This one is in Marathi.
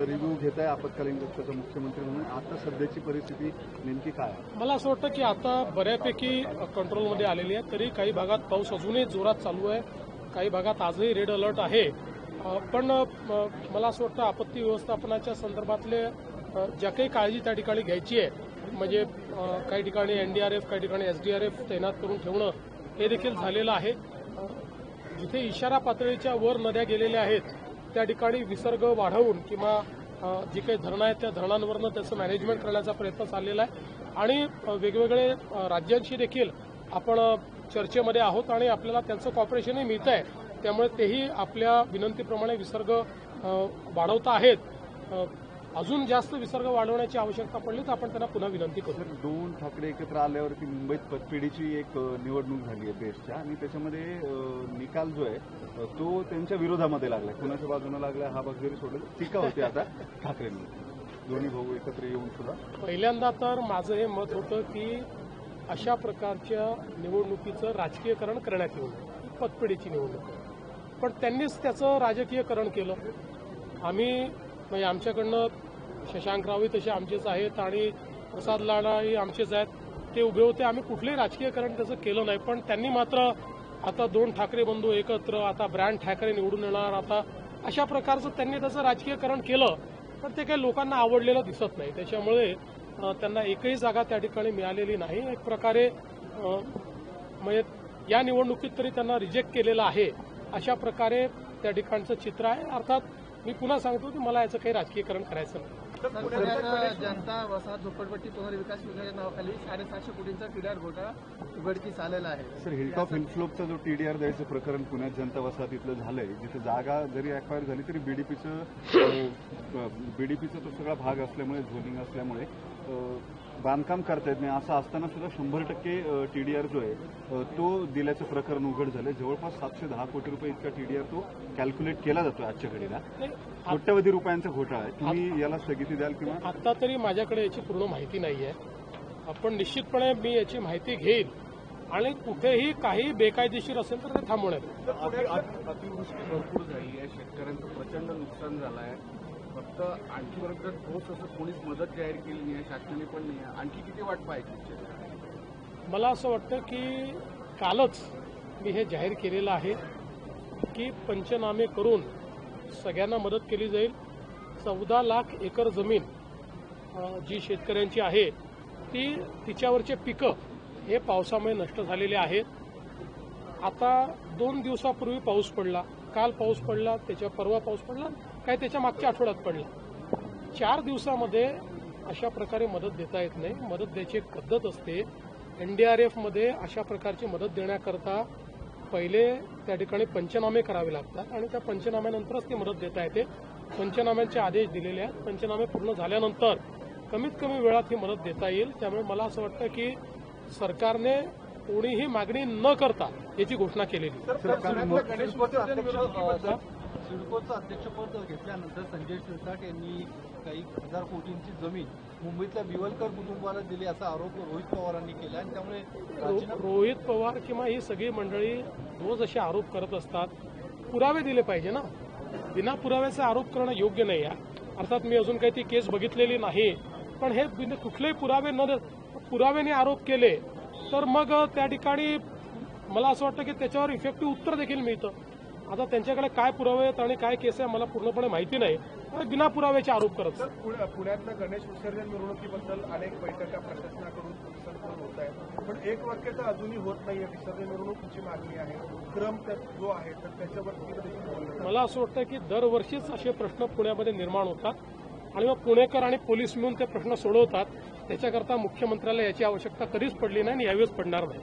रिव्ह्यू घेत आहे आपत्कालीन कक्षाचा मुख्यमंत्री म्हणून. आता सध्याची परिस्थिती नेमकी काय मला असं वाटतं की आता बऱ्यापैकी कंट्रोलमध्ये आलेली आहे तरी काही भागात पाऊस अजूनही जोरात चालू आहे. काही भागात आजही रेड अलर्ट आहे. पण मला असं वाटतं आपत्ती व्यवस्थापनाच्या संदर्भातले ज्या काही काळजी त्या ठिकाणी घ्यायची आहे म्हणजे काही ठिकाणी एनडीआरएफ काही ठिकाणी एसडीआरएफ तैनात करून ठेवणं हे देखील झालेलं आहे. जिथे इशारा पातळीच्या वर नद्या गेलेल्या आहेत त्या ठिकाणी विसर्ग वाढवून किंवा जी काही धरणं आहेत त्या धरणांवरनं त्याचं मॅनेजमेंट करण्याचा प्रयत्न चाललेला आहे. आणि वेगवेगळे राज्यांशी देखील आपण चर्चेमध्ये आहोत आणि आपल्याला त्यांचं कॉपरेशनही मिळत आहे त्यामुळे तेही आपल्या विनंतीप्रमाणे विसर्ग वाढवता आहेत. अजून जास्त विसर्ग वाढवण्याची आवश्यकता पडली तर आपण त्यांना पुन्हा विनंती करू. दोन ठाकरे एकत्र आल्यावरती मुंबईत पतपेढीची एक निवडणूक झाली आहे बेस्टच्या आणि त्याच्यामध्ये निकाल जो आहे तो त्यांच्या विरोधामध्ये लागलाय कुणाच्या बाजूने लागलाय हा भाग जरी सोडला टीका होती आता ठाकरेंनी दोन्ही भाऊ एकत्र येऊन सुद्धा. पहिल्यांदा तर माझं हे मत होतं की अशा प्रकारच्या निवडणुकीचं राजकीयकरण करण्यात येऊ पतपेढीची निवडणूक. पण त्यांनीच त्याचं राजकीयकरण केलं. आम्ही म्हणजे आमच्याकडनं शशांक रावी तसे आमचेच आहेत आणि प्रसाद लाडाही आमचेच आहेत. ते उभे होते. आम्ही कुठलंही राजकीयकरण त्याचं केलं नाही पण त्यांनी मात्र आता दोन ठाकरे बंधू एकत्र आता ब्रँड ठाकरे निवडून येणार आता अशा प्रकारचं त्यांनी त्याचं राजकीयकरण केलं पण ते काही लोकांना आवडलेलं दिसत नाही. त्याच्यामुळे त्यांना एकही जागा त्या ठिकाणी मिळालेली नाही. एक प्रकारे म्हणजे या निवडणुकीत तरी त्यांना रिजेक्ट केलेलं आहे अशा प्रकारे त्या ठिकाणचं चित्र आहे. अर्थात मी पुन्हा सांगतो की मला याचं काही राजकीयकरण करायचं नाही. पुण्यात जनता वसाहत झोपडपट्टी पुनर्विकास योजनेच्या नावाखाली साडेसहाशे कोटींचा टीडीआर घोटाळा उघडकीस आलेला आहे. सर हिलटॉप हिलफ्लोपचा जो टीडीआर द्यायचं प्रकरण पुण्यात जनता वसाहतीतलं झालंय जिथे जागा जरी अक्वायर झाली तरी बीडीपीचं बीडीपीचा तो सगळा भाग असल्यामुळे झोनिंग असल्यामुळे बांधकाम करता येत नाही असं असताना सुद्धा शंभर टक्के टीडीआर जो आहे तो दिल्याचं प्रकरण उघड झालं जवळपास सातशे दहा कोटी रुपये इतका टीडीआर तो कॅल्क्युलेट केला जातो आजच्या घडीला. कोट्यवधी रुपयांचा घोटाळा आहे. तुम्ही याला स्थगिती द्याल किंवा? आता तरी माझ्याकडे याची पूर्ण माहिती नाही आहे आपण निश्चितपणे मी याची माहिती घेईल आणि कुठेही काही बेकायदेशीर असेल तर ते थांबवण्यात. अतिवृष्टी भरपूर झाली आहे. शेतकऱ्यांचं प्रचंड नुकसान झालं आहे फक्त आणखीपर्यंत ठोस असं कोणीच मदत जाहीर केली नाही आहे शासनाने पण नाही. आहे आणखी किती वाट पाहायची मला असं वाटतं की कालच मी हे जाहीर केलेलं आहे की पंचनामे करून सगळ्यांना मदत केली जाईल. चौदा लाख एकर जमीन जी शेतकऱ्यांची आहे ती तिच्यावरचे पिकं हे पावसामुळे नष्ट झालेले आहेत. आता दोन दिवसापूर्वी पाऊस पडला. काल पाऊस पडला त्याच्या परवा पाऊस पडला. काय त्याच्या मागच्या आठवड्यात पडला चार दिवसामध्ये अशा प्रकारे मदत देता येत नाही मदत द्यायची एक पद्धत असते एनडीआरएफमध्ये अशा प्रकारची मदत देण्याकरता पहिले त्या ठिकाणी पंचनामे करावे लागतात आणि त्या पंचनाम्यानंतरच ती मदत देता येते पंचनाम्यांचे आदेश दिलेले आहेत पंचनामे पूर्ण झाल्यानंतर कमीत कमी वेळात ही मदत देता येईल त्यामुळे मला असं वाटतं की सरकारने कोणीही मागणी न करता याची घोषणा केलेली सिडकोचं अध्यक्षपद घेतल्यानंतर संजय शिरसाट यांनी काही हजार कोटींची जमीन मुंबईतल्या बिवलकर कुटुंबाला दिली असा आरोप रोहित पवारांनी केला आणि त्यामुळे रोहित पवार किंवा ही सगळी मंडळी रोज असे आरोप करत असतात. पुरावे दिले पाहिजे ना? बिना पुराव्याचे आरोप करणं योग्य नाही आहे. अर्थात मी अजून काही ती केस बघितलेली नाही. पण हे कुठलेही पुरावे न पुराव्याने आरोप केले तर मग त्या ठिकाणी मला असं वाटतं की त्याच्यावर इफेक्टिव्ह उत्तर देखील मिळतं. आता त्यांच्याकडे काय पुरावे आहेत आणि काय केस आहे मला पूर्णपणे माहिती नाही. पण बिना पुराव्याचे आरोप करत. पुण्यातल्या गणेश विसर्जन मिरवणुकीबद्दल अनेक बैठका प्रशासनाकडून होत आहेत. पण एक वाक्य तर अजूनही होत नाहीये. विसर्जन मिरवणुकीची मागणी आहे. क्रम जो आहे तर जातं. मला असं वाटतं की दरवर्षीच असे प्रश्न पुण्यामध्ये निर्माण होतात आणि मग पुणेकर आणि पोलीस मिळून ते प्रश्न सोडवतात. त्याच्याकरता मुख्यमंत्र्याला याची आवश्यकता कधीच पडली नाही आणि यावेळेस पडणार नाही.